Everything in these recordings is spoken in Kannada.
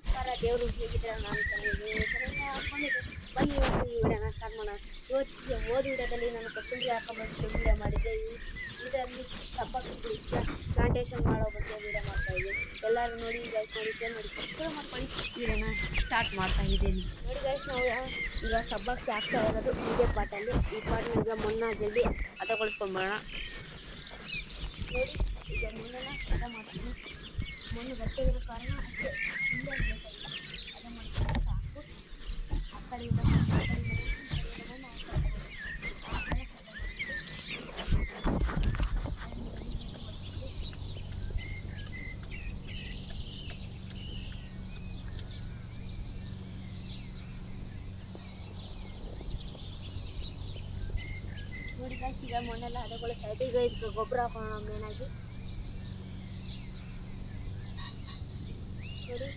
ನಮಸ್ಕಾರ, ದೇವರು ಹೇಗಿದ್ದಾರೆ ನಾನು ಹಾಕೊಂಡಿದ್ದೆ. ಬನ್ನಿ ಇವತ್ತು ಈ ವಿಡಿಯೋನ ಸ್ಟಾರ್ಟ್ ಮಾಡೋಣ. ಓದಿ ಹೋದ ವಿಡಿಯೋದಲ್ಲಿ ನಾನು ಕೊತ್ತಂಬರಿ ಹಾಕೊಂಡ್ಬಂದು ವಿಡಿಯೋ ಮಾಡಿದ್ದೆ. ಈ ಇದರಲ್ಲಿ ಸಬ್ಬಕ್ಕಿ ಪ್ಲಾಂಟೇಶನ್ ಮಾಡೋ ಬಗ್ಗೆ ವಿಡಿಯೋ ಮಾಡ್ತಾ ಇದ್ದೀನಿ. ಎಲ್ಲರೂ ನೋಡಿ ಗೈಸ್ ನೋಡಿ ಶೇರ್ ಮಾಡಿ. ಸಬ್ಸ್ಕ್ರೈಬ್ ಮಾಡ್ಕೊಳ್ಳಿ. ವಿಡಿಯೋನ ಸ್ಟಾರ್ಟ್ ಮಾಡ್ತಾ ಇದ್ದೀನಿ. ನೋಡಿ ಗೈಸ್ ನಾವು ಈಗ ಸಬ್ಬಕ್ಕಿ ಹಾಕ್ತಾ ಇರೋದು ಇದೇ ಪಾಟಲ್ಲಿ ಈ ಪಾಟ್ನ ಈಗ ಮಣ್ಣು ಜಲ್ದಿ ಹದಗೊಳಿಸ್ಕೊಂಡ್ಬರೋಣ ನೋಡಿ, ಈಗ ಮಣ್ಣನ್ನು ಹದ ಮಾಡ್ತೀನಿ. ಮೊನ್ನೆ ಬರ್ತಾ ಇರೋ ಕಾರಣ ಅಷ್ಟೇ. ತುಂಬ ಬೇಕಾಗಿಲ್ಲ ಹದ ಮಾಡ್ಕೊಂಡ್ರೆ ಸಾಕು ಆ ಕಡೆಯಿಂದ ಮಣ್ಣು, ಆ ಕಡೆಯಿಂದ ಮಣ್ಣು, ಈ ಕಡೆಯಿಂದ ಮಣ್ಣು, ಆ ಕಡೆಯಿಂದ ಮಣ್ಣು. ಆ ಕಡೆ ಹದ ಮಾಡ್ತೀನಿ. ನೋಡಿ guys, ಈಗ ಮಣ್ಣೆಲ್ಲ ಹದಗೊಳಿಸ್ತಾ ಇದೆ ಈಗ ಇದಕ್ಕೆ ಗೊಬ್ಬರ ಹಾಕೋಣ ಮೇನಾಗಿ ನೋಡಿ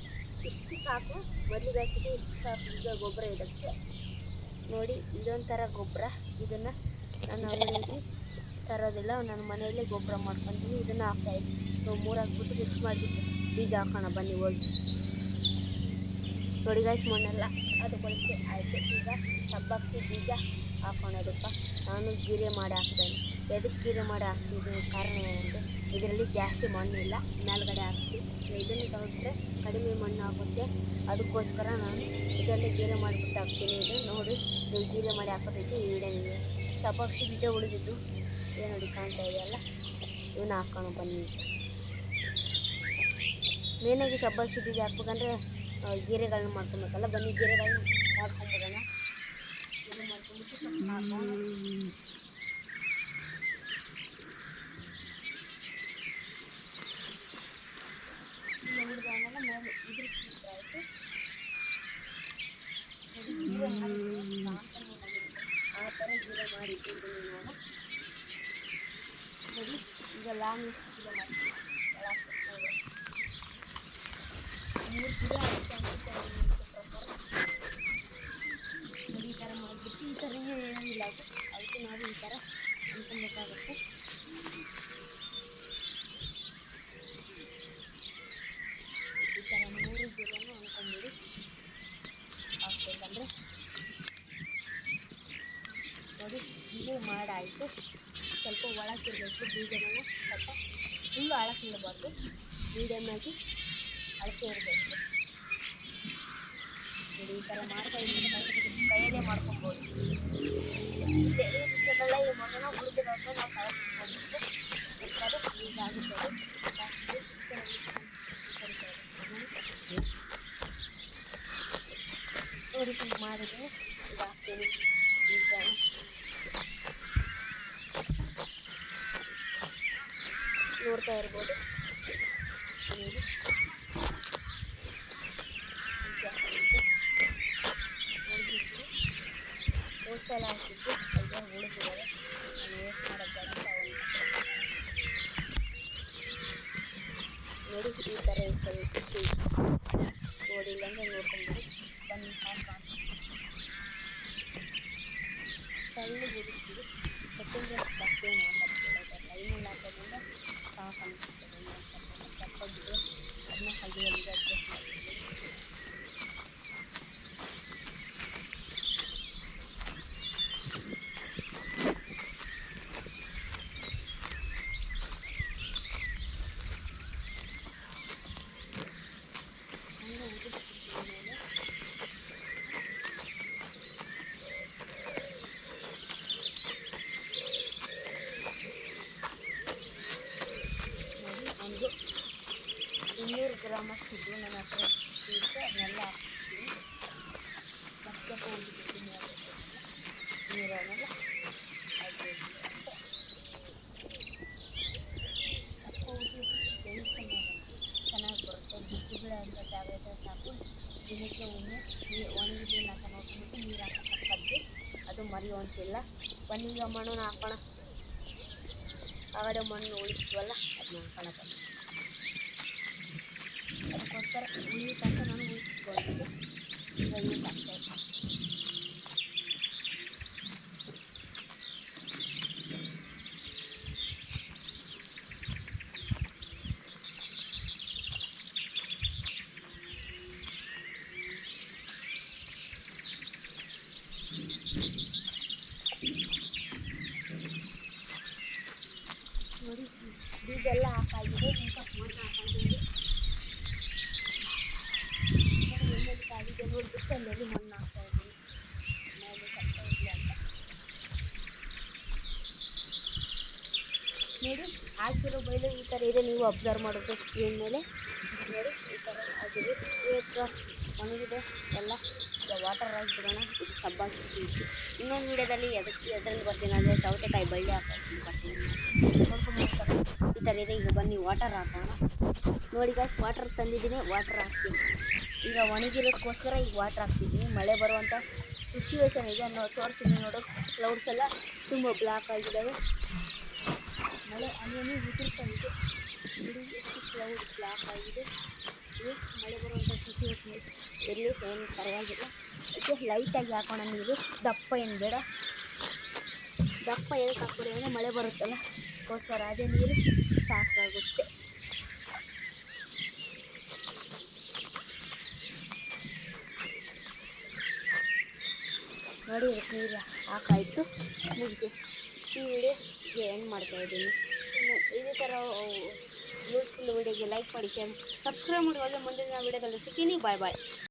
ಇಷ್ಟು ಸಾಕು. ಮೊದಲಿಗೆ ಹಾಕಿದ್ದು ಇಷ್ಟು ಸಾಕು. ಈಗ ಗೊಬ್ಬರ ಇದಕ್ಕೆ ನೋಡಿ, ಇದೊಂಥರ ಗೊಬ್ಬರ. ಇದನ್ನು ನಾನು ಅವರಿಗೆ ತರೋದಿಲ್ಲ. ನಾನು ಮನೆಯಲ್ಲೇ ಗೊಬ್ಬರ ಮಾಡ್ಕೊತೀನಿ. ಇದನ್ನು ಹಾಕ್ತಾ ಇದ್ದೀನಿ. ನಾವು ಮೂರು ಹಾಕ್ಬಿಟ್ಟು ಮಿಕ್ಸ್ ಮಾಡಿಬಿಟ್ಟು ಬೀಜ ಹಾಕೋಣ ಬನ್ನಿ ಹೋಗಿ. ನೋಡಿ ಗಾಯ್ಸ್ ಮಣ್ಣೆಲ್ಲ ಅದು ಬಳಕೆ ಆಯಿತು. ಈಗ ಸಬ್ಬಕ್ಕಿ ಬೀಜ ಹಾಕೋಣದಪ್ಪ ನಾನು ಗೀರೆ ಮಾಡಿ ಹಾಕ್ತೇನೆ. ಎದಕ್ಕೆ ಗೀರೆ ಮಾಡಿ ಹಾಕ್ತಿದ್ದೀನಿ ಕಾರಣ ಏನಂದರೆ ಇದರಲ್ಲಿ ಜಾಸ್ತಿ ಮಣ್ಣಿಲ್ಲ ಮೇಲ್ಗಡೆ ಹಾಕ್ತೀನಿ ಇದನ್ನು ತಗೊಂಡ್ರೆ ಕಡಿಮೆ ಮಣ್ಣು ಆಗುತ್ತೆ ಅದಕ್ಕೋಸ್ಕರ ನಾನು ಇದರಲ್ಲಿ ಗೀರೆ ಮಾಡಿಬಿಟ್ಟು ಹಾಕ್ತೀನಿ. ಇದು ನೋಡಿ, ನೀವು ಜೀರೆ ಮಾಡಿ ಹಾಕೋದಕ್ಕೆ ಈ ವಿಡಿಯೋ ನಿಮಗೆ ಬೀಜ ಉಳಿದಿದ್ದು ಏನು ನೋಡಿ, ಕಾಣ್ತಾ ಇದೆಯಲ್ಲ ಇವನ್ನ ಹಾಕೋಣ ಬನ್ನಿ. ಮೇನಾಗಿ ಸಬ್ಬಕ್ಕಿ ಬೀಜ ಹಾಕ್ಬೇಕಂದ್ರೆ ಗೀರೆಗಳನ್ನ ಮಾಡ್ಕೊಬೇಕಲ್ಲ? ಬನ್ನಿ ಗೀರೆಗಳನ್ನ ಮಾಡ್ಕೊಂಬಿಡೋಣ ಗೀರೆ ಮಾಡ್ಕೊಂಬಿಟ್ಟು ಸ್ವಲ್ಪ ಹಾಕೋಣ ಇಲ್ಲ ಹುಡುಗನೆಲ್ಲ ಮೇಲೆ ಇದ್ರ ಆಯಿತು ಗೀರೆ ಮಾಡಿದ್ದೀನಿ ಕಾಣ್ತಾನೆ ನನಗೆ. ಆ ಥರ ಗೀರೆ ಮಾಡಿದ್ದೀನಿ ನಾನು ನೋಡಿ ಈಗ ಲಾಂಗ್ ಗೀರೆ ಮಾಡ್ತೀನಿ ಮೂರು ಗಿಡ ಈ ಥರ ಮಾಡಿಬಿಟ್ಟು ಈ ಥರ ಏನಿಲ್ಲ. ಅದು ಅದಕ್ಕೆ ನಾವು ಈ ಥರ ಅನ್ಕೊಬೇಕಾಗುತ್ತೆ ಈ ಥರ ಮೂರು ಗಿಡನೂ ಅನ್ಕೊಂಬಿಡಿ ಹಾಕ್ಬೇಕಂದ್ರೆ ನೋಡಿ ಇದು ಮಾಡಾಯಿತು ಸ್ವಲ್ಪ ಒಳಗಿರಬೇಕು ಬೀಜನ ಸ್ವಲ್ಪ ಫುಲ್ಲು ಅಳಕಿರಬಾರ್ದು ಮೀಡಿಯಮ್ ಆಗಿ ಅಳತೆ ಇರಬೇಕು. ಈ ಥರ ಮಾಡ್ತಾ ಇದ್ದೀನಿ ಕೈಯಲ್ಲೇ ಮಾಡ್ಕೊಬೋದು. ವಿಷಯದಲ್ಲ ಈ ಮಗನ ಉಳಿದಿರೋದು ನಾವು ಕಳಿಸ್ಕೊಂಡು ಯೂಸ್ ಆಗುತ್ತದೆ ನೋಡಿ ಮಾಡಿದ್ರೆ ಈಗ ಹಾಕ್ತೀನಿ. ಈಗ ನೋಡ್ತಾ ಇರ್ಬೋದು ಈಗ ಹಾಕಿದ್ದು ಅಲ್ಲೇ ಉಳಿದಿದ್ದಾರೆ ಅಲ್ಲಿ ವೇಸ್ಟ್ ಮಾಡೋದು ನೋಡಿ ಈ ಥರ ಇರ್ತದೆ ನೋಡಿಲ್ಲ ಅಂದರೆ ನೋಡ್ಕೊಂಡ್ಬಿಡಿ ಬನ್ನಿ ಹಾಕೋಣ ತಳ್ಳಿ ಬಿಡಿಸ್ತೀವಿ ಕೊತ್ತಂಬರಿ ಇನ್ನೂರು ಗ್ರಾಮ್ ಅಷ್ಟಿದ್ದು ನನ್ನ ಹತ್ರ ಇರುತ್ತೆ ಅದನ್ನೆಲ್ಲ ಹಾಕ್ತೀನಿ ಮತ್ತೆ ಹೋಗಿಬಿಟ್ಟು ನೀರನ್ನೆಲ್ಲ ಹಾಕಿದ್ದೀನಿ ಅಷ್ಟೇ ಸ್ವಲ್ಪ ಉದುರಿ ಬೇಯಿಸ್ಕೊಂಡು ಚೆನ್ನಾಗಿ ಬರುತ್ತೆ ಬಿಸಿಬೇಳೆ ಅಂತ ಜಾಗ ಇದ್ದರೆ ಸಾಕು ದಿನಕ್ಕೆ ಒಮ್ಮೆ ನೀರು ಒಣಗಿದ್ದನ್ನ ಹಾಕಿ ನೋಡ್ಕೊಂಡ್ಬಿಟ್ಟು ನೀರು ಹಾಕಕ್ಕದ್ದು ಅದು ಮರೆಯುವಂತಿಲ್ಲ ಬನ್ನಿ ಈಗ ಮಣ್ಣನ್ನು ಹಾಕೋಣ ಆಗಡೆ ಮಣ್ಣು ಉಳಿಸ್ತೀವಲ್ಲ ಅದನ್ನ aiutata ma non mi ricordo l'ho aiutata Di gelap aja deh. ಅಲ್ಲಲ್ಲಿ ಮಣ್ಣು ಹಾಕ್ತಾ ಇದ್ದೀನಿ. ಮೇಲೆ ಅಂತ. ನೋಡಿ, ಹಾಕಿರೋ ಬೈಲು ಈ ಥರ ಇದೆ, ನೀವು ಅಬ್ಸರ್ವ್ ಮಾಡೋದು ಸ್ಕ್ರೀನ್ ಮೇಲೆ. ನೋಡಿ, ಈ ಥರ ಆಗಿದೆ. ಒಣಗಿದೆ. ಎಲ್ಲ ವಾಟರ್ ಹಾಕಿಬಿಡೋಣ. ಇದು ಸಬ್ಬಾಕಿತ್ತು ಇನ್ನೊಂದು ವಿಡಿಯೋದಲ್ಲಿ ಎದಕ್ಕೆ ಎದ್ರಲ್ಲಿ ಬರ್ತೀನಿ ಅಂದರೆ ಸೌತೆಕಾಯಿ ಬಳ್ಳಿ ಹಾಕೋದು ಬರ್ತೀನಿ. ಈ ಥರ ಇದೆ. ಈಗ ಬನ್ನಿ ವಾಟರ್ ಹಾಕೋಣ. ನೋಡಿ ಗಾಯ್ಸ್ ವಾಟರ್ ತಂದಿದ್ದೀನಿ. ವಾಟರ್ ಹಾಕ್ತೀನಿ. ಈಗ ಒಣಗಿರೋದಕ್ಕೋಸ್ಕರ ಈಗ ವಾಟರ್ ಹಾಕ್ತಿದ್ದೀನಿ ಮಳೆ ಬರುವಂಥ ಸಿಚುವೇಶನ್ ಇದೆ ಅನ್ನೋ ತೋರಿಸ್ತೀನಿ ನೋಡು. ಕ್ಲೌಡ್ಸ್ ಎಲ್ಲ ತುಂಬ ಬ್ಲ್ಯಾಕ್ ಆಗಿದ್ದಾವೆ ಮಳೆ ಅನ್ನೋನು ಉದುರ್ಕೊಂಡಿದೆ ನೋಡಿ ಎಷ್ಟು ಕ್ಲೌಡ್ ಬ್ಲ್ಯಾಕ್ ಆಗಿದೆ. ಮಳೆ ಬರುವಂಥ ಸಿಚುವೇಶನ್ ಇರಲಿ ಏನು ಪರವಾಗಿಲ್ಲ. ಅದಕ್ಕೆ ಲೈಟಾಗಿ ಹಾಕೋಣ ನೀರು ದಪ್ಪ ಏನು ಬೇಡ. ದಪ್ಪ ಏನಕ್ಕೆ ಹಾಕ್ಬಿಡಿ ಅಂದರೆ ಮಳೆ ಬರುತ್ತಲ್ಲ. ಅದಕ್ಕೋಸ್ಕರ ಅದೇ ನೀರು ಸಾಕಾಗುತ್ತೆ. ನೋಡಿ ನೀರು ಹಾಕಾಯಿತು. ಮುಗಿದು ಈ ವಿಡಿಯೋ ಎಂಡ್ ಮಾಡ್ತಾ ಇದ್ದೀನಿ. ಇನ್ನು ಇದೇ ಥರ ಯೂಸ್ಫುಲ್ ವಿಡಿಯೋಗೆ ಲೈಕ್ ಮಾಡಿ ಶೇರ್ ಸಬ್ಸ್ಕ್ರೈಬ್ ಮಾಡಿ. ಒಳ್ಳೆ ಮುಂದಿನ ವಿಡಿಯೋದಲ್ಲಿ ಸಿಗ್ತೀನಿ. ಬಾಯ್ ಬಾಯ್